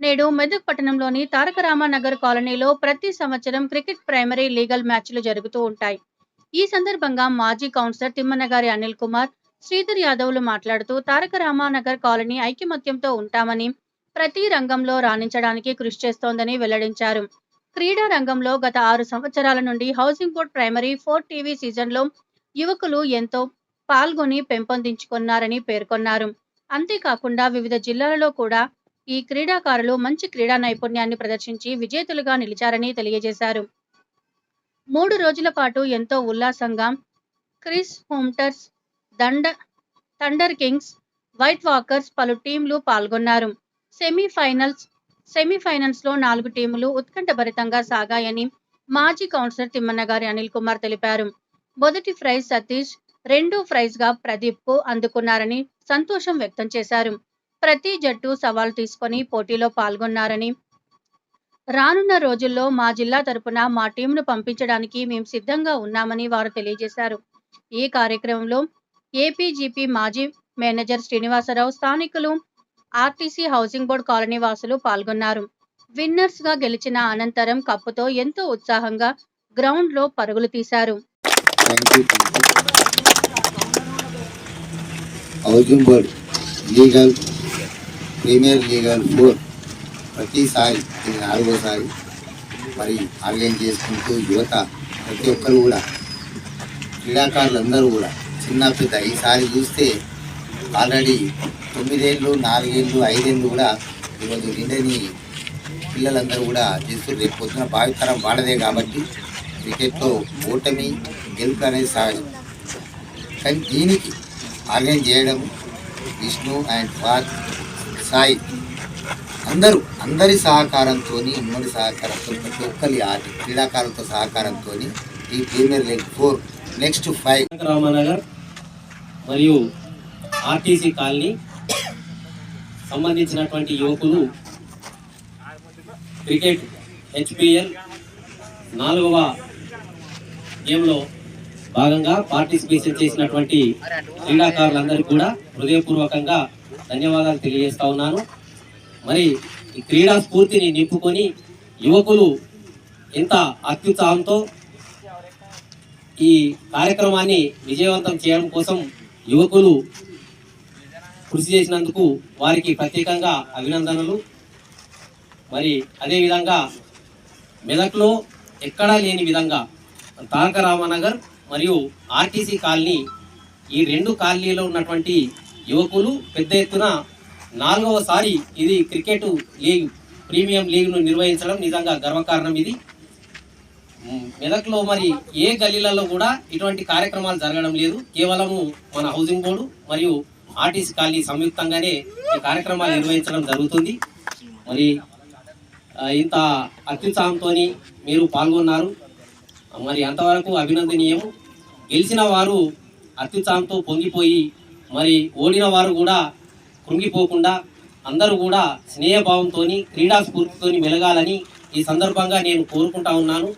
నేడు మెదక్ పట్టణంలోని తారక రామానగర్ కాలనీలో ప్రతి సంవత్సరం క్రికెట్ ప్రైమరీ లీగల్ మ్యాచ్లు జరుగుతూ ఉంటాయి. ఈ సందర్భంగా మాజీ కౌన్సిలర్ తిమ్మనగారి అనిల్ కుమార్ శ్రీధర్ యాదవ్లు మాట్లాడుతూ తారక రామానగర్ కాలనీ ఐకమత్యంతో ఉంటామని ప్రతి రంగంలో రాణించడానికి కృషి చేస్తోందని వెల్లడించారు. క్రీడా రంగంలో గత ఆరు సంవత్సరాల నుండి housing board primary four TV సీజన్లో యువకులు ఎంతో పాల్గొని పెంపొందించుకున్నారని పేర్కొన్నారు. అంతేకాకుండా వివిధ జిల్లాలలో కూడా ఈ క్రీడాకారులు మంచి క్రీడా నైపుణ్యాన్ని ప్రదర్శించి విజేతలుగా నిలిచారని తెలియజేశారు. మూడు రోజుల పాటు ఎంతో ఉల్లాసంగా క్రిస్ హోమ్టర్స్ దండ థండర్ కింగ్స్ వైట్ వాకర్స్ పలు టీంలు పాల్గొన్నారు. సెమీఫైనల్స్ సెమీఫైనల్స్లో నాలుగు టీములు ఉత్కంఠభరితంగా సాగాయని మాజీ కౌన్సిలర్ తిమ్మన్నగారి అనిల్ కుమార్ తెలిపారు. మొదటి ప్రైజ్ సతీష్ రెండో ప్రైజ్గా ప్రదీప్కు అందుకున్నారని సంతోషం వ్యక్తం చేశారు. ప్రతి జట్టు సవాల్ తీసుకొని పోటీలో పాల్గొన్నారని. రానున్న రోజుల్లో మా జిల్లా తరపున మా టీంను పంపించడానికి మేము సిద్ధంగా ఉన్నామని వారు తెలియజేశారు. ఈ కార్యక్రమంలో ఏపీజీపీ మాజీ మేనేజర్ శ్రీనివాసరావు స్థానికులు ఆర్టీసీ హౌసింగ్ బోర్డ్ కాలనీ వాసులు పాల్గొన్నారు. విన్నర్స్గా గెలిచిన అనంతరం కప్పుతో ఎంతో ఉత్సాహంగా గ్రౌండ్లో పరుగులు తీశారు. Housing board legal premier legal four ప్రతిసారి ఇది నాలుగోసారి మరి ఆర్గనైజ్ చేసుకుంటూ యువత ప్రతి ఒక్కరు కూడా క్రీడాకారులందరూ కూడా చిన్న పెద్ద ఈసారి చూస్తే ఆల్రెడీ తొమ్మిదేళ్ళు నాలుగేళ్ళు ఐదేళ్ళు కూడా ఈరోజు నిండని పిల్లలందరూ కూడా చేస్తూ రేపు పొద్దున భావితరం వాడదే కాబట్టి క్రికెట్లో ఓటమి గెలుపు అనేది సహజం. కానీ దీనికి ఆర్గనైజ్ చేయడం విష్ణు అండ్ పార్క్ సాయి. అందరూ అందరి సహకారంతో ఉమ్మడి సహకారంతో ప్రతి ఒక్కరి ఆట క్రీడాకారులతో సహకారంతో ఈ premier league four next five. Ramanagar మరియు ఆర్టీసీ కాలనీ సంబంధించినటువంటి యువకులు క్రికెట్ హెచ్పిఎల్ నాలుగవ గేమ్లో భాగంగా పార్టిసిపేషన్ చేసినటువంటి క్రీడాకారులందరికీ కూడా హృదయపూర్వకంగా ధన్యవాదాలు తెలియజేస్తా ఉన్నాను. మరి ఈ క్రీడా స్ఫూర్తిని నింపుకొని యువకులు ఎంత అత్యుత్సాహంతో ఈ కార్యక్రమాన్ని విజయవంతం చేయడం కోసం యువకులు కృషి చేసినందుకు వారికి ప్రత్యేకంగా అభినందనలు. మరి అదేవిధంగా మెదక్లో ఎక్కడా లేని విధంగా తారక రామనగర్ మరియు ఆర్టీసీ కాలనీ ఈ రెండు కాలనీలో ఉన్నటువంటి యువకులు పెద్ద ఎత్తున నాలుగవసారి ఇది క్రికెట్ లీగ్ ప్రీమియం లీగ్ను నిర్వహించడం నిజంగా గర్వకారణం ఇది. మెదక్లో మరి ఏ గల్లీలలో కూడా ఇటువంటి కార్యక్రమాలు జరగడం లేదు. కేవలము మన హౌసింగ్ బోర్డు మరియు ఆర్టీసీ కాలనీ సంయుక్తంగానే ఈ కార్యక్రమాలు నిర్వహించడం జరుగుతుంది. మరి ఇంత అత్యుత్సాహంతో మీరు పాల్గొన్నారు. మరి అంతవరకు అభినందనీయం గెలిచిన వారు అత్యుత్సాహంతో పొంగిపోయి మరి ఓడిన వారు కూడా కృంగిపోకుండా అందరూ కూడా స్నేహభావంతో క్రీడా స్ఫూర్తితో మెలగాలని ఈ సందర్భంగా నేను కోరుకుంటా ఉన్నాను.